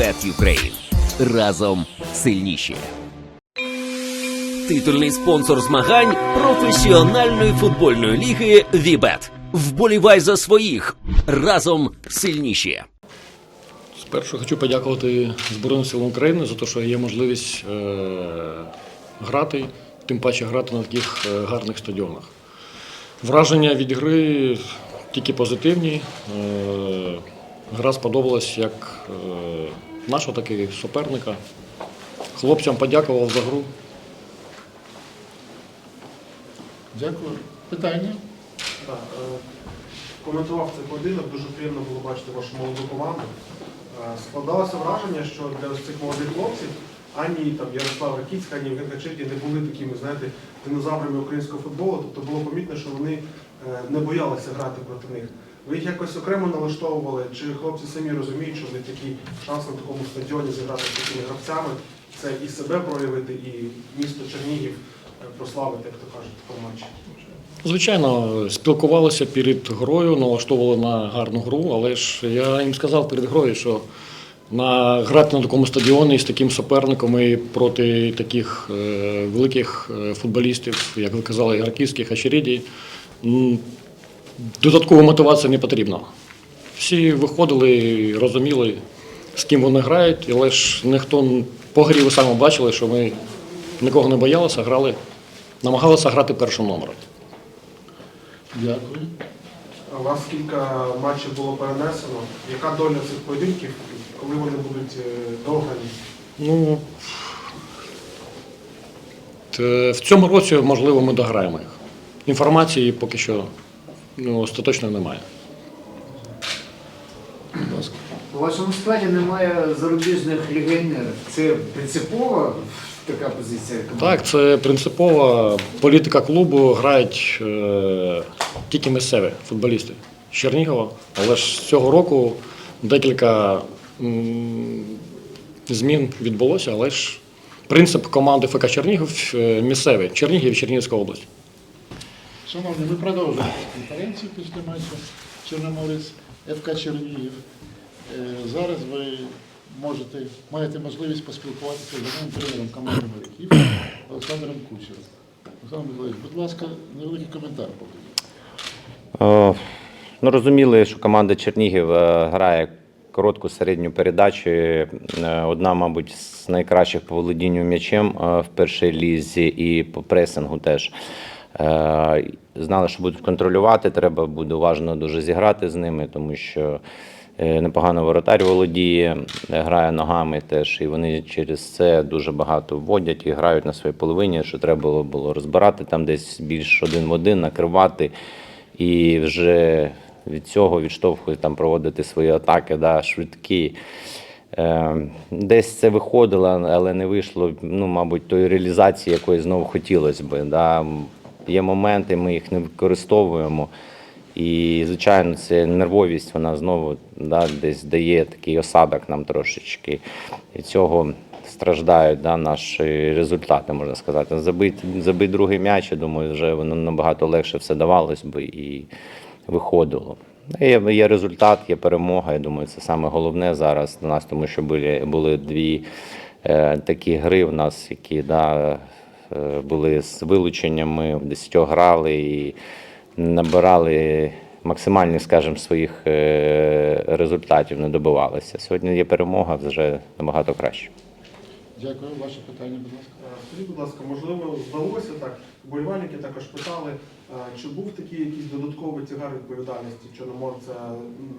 Bet Ukraine. Разом сильніші. Титульний спонсор змагань професіональної футбольної ліги Вібет. Вболівай за своїх. Разом сильніші. Спершу хочу подякувати Збройним силам України за те, що є можливість е, грати, тим паче грати на таких е, гарних стадіонах. Враження від гри тільки позитивні. Е, гра сподобалась як е, нашого, так і суперника. Хлопцям подякував за гру. Дякую. Питання? Так, е, коментував цей поєдинок, дуже приємно було бачити вашу молоду команду. Е, Складалося враження, що для ось цих молодих хлопців ані там Ярослав Ракіцька, ані Євген Хачиркін не були такими, знаєте, динозаврами українського футболу. Тобто було помітно, що вони е, не боялися грати проти них. Ви їх якось окремо налаштовували, чи хлопці самі розуміють, що вони такий шанс на такому стадіоні зіграти з такими гравцями, це і себе проявити, і місто Чернігів е, прославити, як то кажуть, в матчі. Звичайно, спілкувалися перед грою, налаштовували на гарну гру, але ж я їм сказав перед грою, що на грати на такому стадіоні з таким суперником і проти таких е, великих е, футболістів, як ви казали, Ярківських, Ачереді, м, додаткова мотивація не потрібна. Всі виходили, і розуміли, з ким вони грають, але ж ніхто по грі ви самі бачили, що ми нікого не боялися, грали, намагалися грати першим номером. Дякую. У вас кілька матчів було перенесено. Яка доля цих поєдинків, коли вони будуть е, дограні? Ну, в цьому році, можливо, ми дограємо їх. Інформації поки що ну, остаточно немає. Будь ласка. У вашому складі немає зарубіжних легіонерів. Це принципова така позиція? Так, це принципова політика клубу, грають е, тільки місцеві футболісти з Чернігова. Але ж цього року декілька м, змін відбулося, але ж принцип команди ФК Чернігів е, місцевий Чернігів і Чернігівська область. Шановні, ми продовжуємо конференцію після матчу Чорноморець ФК Чернігів. Е, Зараз ви можете, маєте можливість поспілкуватися з новим тренером команди моряків Олександром Кучером. Олександр Миколаївич, будь ласка, невеликий коментар поки. Е, Ну, розуміли, що команда Чернігів е, грає коротку середню передачу. Одна, мабуть, з найкращих по володінню м'ячем в першій лізі і по пресингу теж. Е, Знали, що будуть контролювати, треба буде уважно дуже зіграти з ними, тому що е, непогано воротар володіє, грає ногами теж, і вони через це дуже багато вводять і грають на своїй половині, що треба було, розбирати там десь більш один в один, накривати і вже від цього відштовхують там проводити свої атаки, да, швидкі. Е, Десь це виходило, але не вийшло, ну, мабуть, тої реалізації, якої знову хотілося би. Да. Є моменти, ми їх не використовуємо. І, звичайно, це нервовість, вона знову да, десь дає такий осадок нам трошечки. І цього страждають да, наші результати, можна сказати. Забить, забить другий м'яч, я думаю, вже воно набагато легше все давалось би і виходило. Є, є результат, є перемога. Я думаю, це саме головне зараз для нас, тому що були, були дві е, такі гри в нас, які да, були з вилученнями, в 10 грали і набирали максимальних, скажімо, своїх е, результатів, не добивалися. Сьогодні є перемога, вже набагато краще. Дякую. Ваше питання, будь ласка. Е, Скажіть, будь ласка, можливо, вдалося так. Вболівальники також питали, е, чи був такий якийсь додатковий тягар відповідальності Чорноморця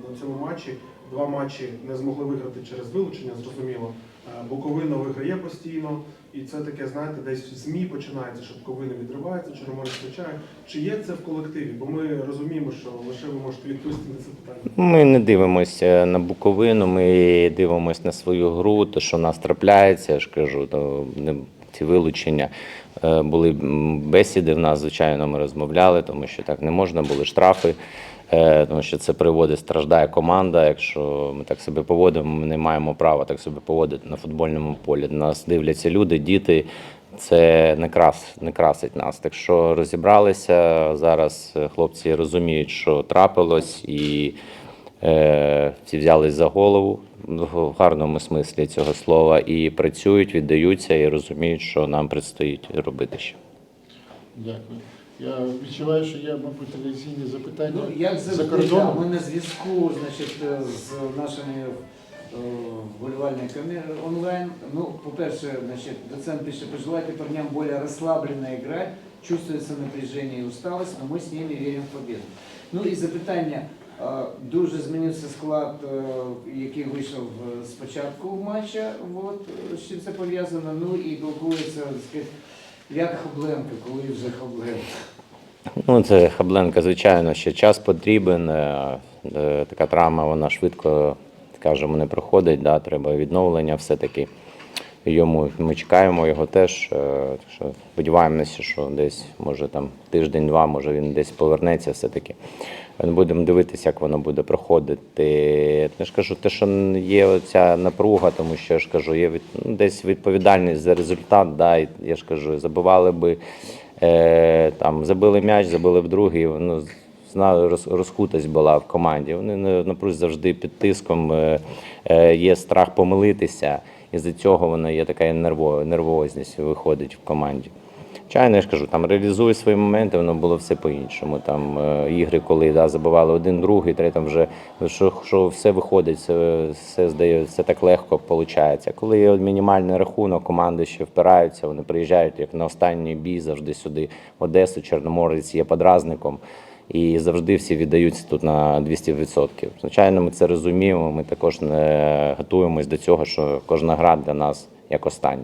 на цьому матчі. Два матчі не змогли виграти через вилучення, зрозуміло. Е, Буковина виграє постійно, і це таке, знаєте, десь ЗМІ починається, що Буковина відривається, Чорноморець втрачає. Чи є це в колективі? Бо ми розуміємо, що лише ви можете відповісти на це питання. Ми не дивимося на Буковину, ми дивимося на свою гру, те, що в нас трапляється, я ж кажу, то не- ці вилучення. Е, Були бесіди в нас, звичайно, ми розмовляли, тому що так не можна, були штрафи, тому що це приводить, страждає команда. Якщо ми так себе поводимо, ми не маємо права так себе поводити на футбольному полі. Нас дивляться люди, діти. Це не крас, не красить нас. Так що розібралися зараз. е, Хлопці розуміють, що трапилось, і е, всі взялись за голову в гарному смислі цього слова і працюють, віддаються і розуміють, що нам предстоїть робити ще. Дякую. Я відчуваю, що є, мабуть, телевізійні запитання Ну, як за завжди, кордоном. ми на зв'язку значить, е, з нашими е, вболівальниками онлайн. Ну, по-перше, значить, доцент пише, пожелайте парням более расслабленно играть, чувствуется напряжение и усталость, но мы с ними верим в победу. Ну і запитання. Дуже змінився склад, е, який вийшов е, з початку матча. От, з чим це пов'язано. Ну і блокується, так сказати, як Хабленко, коли вже Хабленко. Ну, це Хабленка, звичайно, ще час потрібен. е, е, Така травма, вона швидко, скажімо, не проходить. Да, треба відновлення все-таки. Йому ми чекаємо його теж. е, Так що сподіваємося, що десь може там тиждень-два, може він десь повернеться все-таки. Будемо дивитися, як воно буде проходити. Я ж кажу, те, що є оця напруга, тому що я ж кажу, є від, ну, десь відповідальність за результат. Да, і я ж кажу, забивали би е, там, забили м'яч, забили в другий. Ну, розкутость була в команді. Вони на- напруж завжди під тиском. Е, е, є страх помилитися. І з цього вона є така нерво, нервозність виходить в команді. Звичайно, я ж кажу, там реалізує свої моменти, воно було все по-іншому. Там е, ігри, коли да, забивали один, другий, третій, там вже що, що все виходить, все, все здає, все так легко виходить. Коли є мінімальний рахунок, команди ще впираються, вони приїжджають як на останній бій завжди сюди, в Одесу, Чорноморець є подразником. І завжди всі віддаються тут на 200%. Звичайно, ми це розуміємо. Ми також не готуємось до цього, що кожна гра для нас як остання.